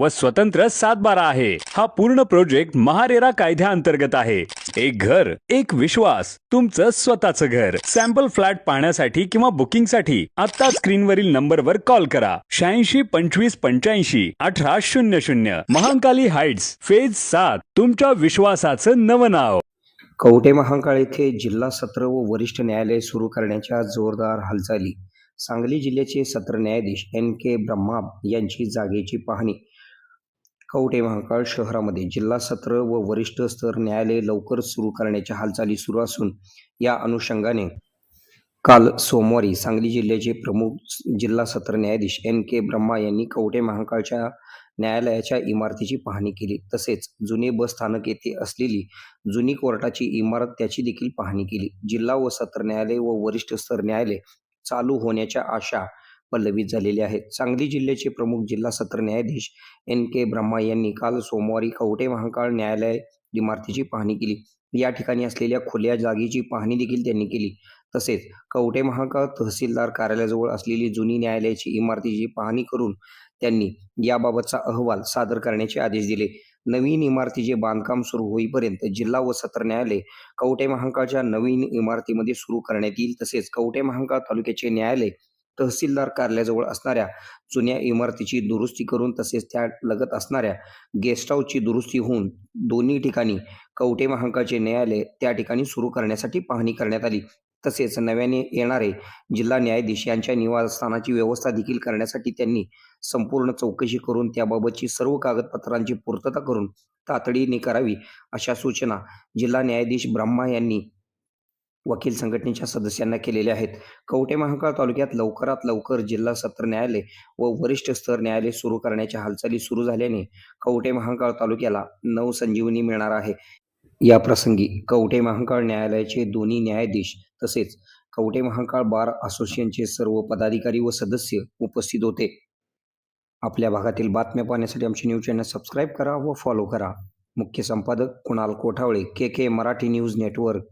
व स्वतंत्र सातबारा आहे. हा पूर्ण प्रोजेक्ट महारेरा कायद्याअंतर्गत आहे. एक घर एक विश्वास तुमचं स्वतःचं घर. सॅम्पल फ्लॅट पाहण्यासाठी किंवा बुकिंगसाठी आता स्क्रीनवरील नंबरवर कॉल करा. शहाऐंशी पंचवीस पंच्याऐंशी अठरा शून्य शून्य. महाकाली हाइट्स फेज सात तुमच्या विश्वासाचं नवं नाव. कवटे महांकाळ येथे जिल्हा सत्र व वरिष्ठ न्यायालय सुरू करण्याच्या जोरदार हालचाली. सांगली जिल्ह्याचे सत्र न्यायाधीश एन के ब्रह्मा यांची जागेची पाहणी. कवठे महाकाळ शहरामध्ये जिल्हा सत्र व वरिष्ठ स्तर न्यायालय लवकर सुरू करण्याच्या हालचाली सुरू असून या अनुषंगाने काल सोमवारी सांगली जिल्ह्याचे प्रमुख जिल्हा सत्र न्यायाधीश एन के ब्रह्मा यांनी कवठे महाकाळच्या न्यायालयाच्या इमारतीची पाहणी केली. तसेच जुने बस स्थानक येथे असलेली जुनी कोर्टाची इमारत त्याची देखील पाहणी केली. जिल्हा व सत्र न्यायालय व वरिष्ठ स्तर न्यायालय चालू होण्याच्या आशा पल्लवित झालेले आहेत सांगली जिल्ह्याचे प्रमुख जिल्हा सत्र न्यायाधीश एन के ब्रह्मा यांनी काल सोमवारी कवटे महाकाळ न्यायालय इमारतीची पाहणी केली. या ठिकाणी असलेल्या खुल्या जागेची पाहणी देखील त्यांनी केली. तसेच कवटे महाकाळ तहसीलदार कार्यालयाजवळ असलेली जुनी न्यायालयाची इमारतीची पाहणी करून त्यांनी याबाबतचा अहवाल सादर करण्याचे आदेश दिले. नवीन इमारतीचे बांधकाम सुरू होईपर्यंत जिल्हा व सत्र न्यायालय कवटे महाकाळच्या नवीन इमारतीमध्ये सुरू करण्यात येईल. तसेच कवटे महाकाळ तालुक्याचे न्यायालय तहसीलदार कार्यालयाजवळ असणाऱ्या जुन्या इमारतीची दुरुस्ती करून तसेच त्या लगत असणाऱ्या गेस्ट हाऊसची दुरुस्ती होऊन दोन्ही ठिकाणी कवटे महांकाचे न्यायालय त्या ठिकाणी सुरू करण्यासाठी पाहणी करण्यात आली. तसेच नव्याने येणारे जिल्हा न्यायाधीश यांच्या निवासस्थानाची व्यवस्था देखील करण्यासाठी त्यांनी संपूर्ण चौकशी करून त्याबाबतची सर्व कागदपत्रांची पूर्तता करून तातडीने करावी अशा सूचना जिल्हा न्यायाधीश ब्रह्मा यांनी वकील संघटनेच्या सदस्यांना केलेले आहेत. कवठे महाकाळ तालुक्यात लवकरात लवकर जिल्हा सत्र न्यायालय व वरिष्ठ स्तर न्यायालय सुरू करण्याच्या हालचाली सुरू झाल्याने कवठे महाकाळ तालुक्याला नवसंजीवनी मिळणार आहे. या प्रसंगी कवठे महाकाळ न्यायालयाचे दोन्ही न्यायाधीश तसेच कवठे महाकाळ बार असोसिएशनचे सर्व पदाधिकारी व सदस्य उपस्थित होते. आपल्या भागातील बातम्या पाहण्यासाठी आमचे न्यूज चॅनल सबस्क्राईब करा व फॉलो करा. मुख्य संपादक Kunal Kothavale K K Marathi news network.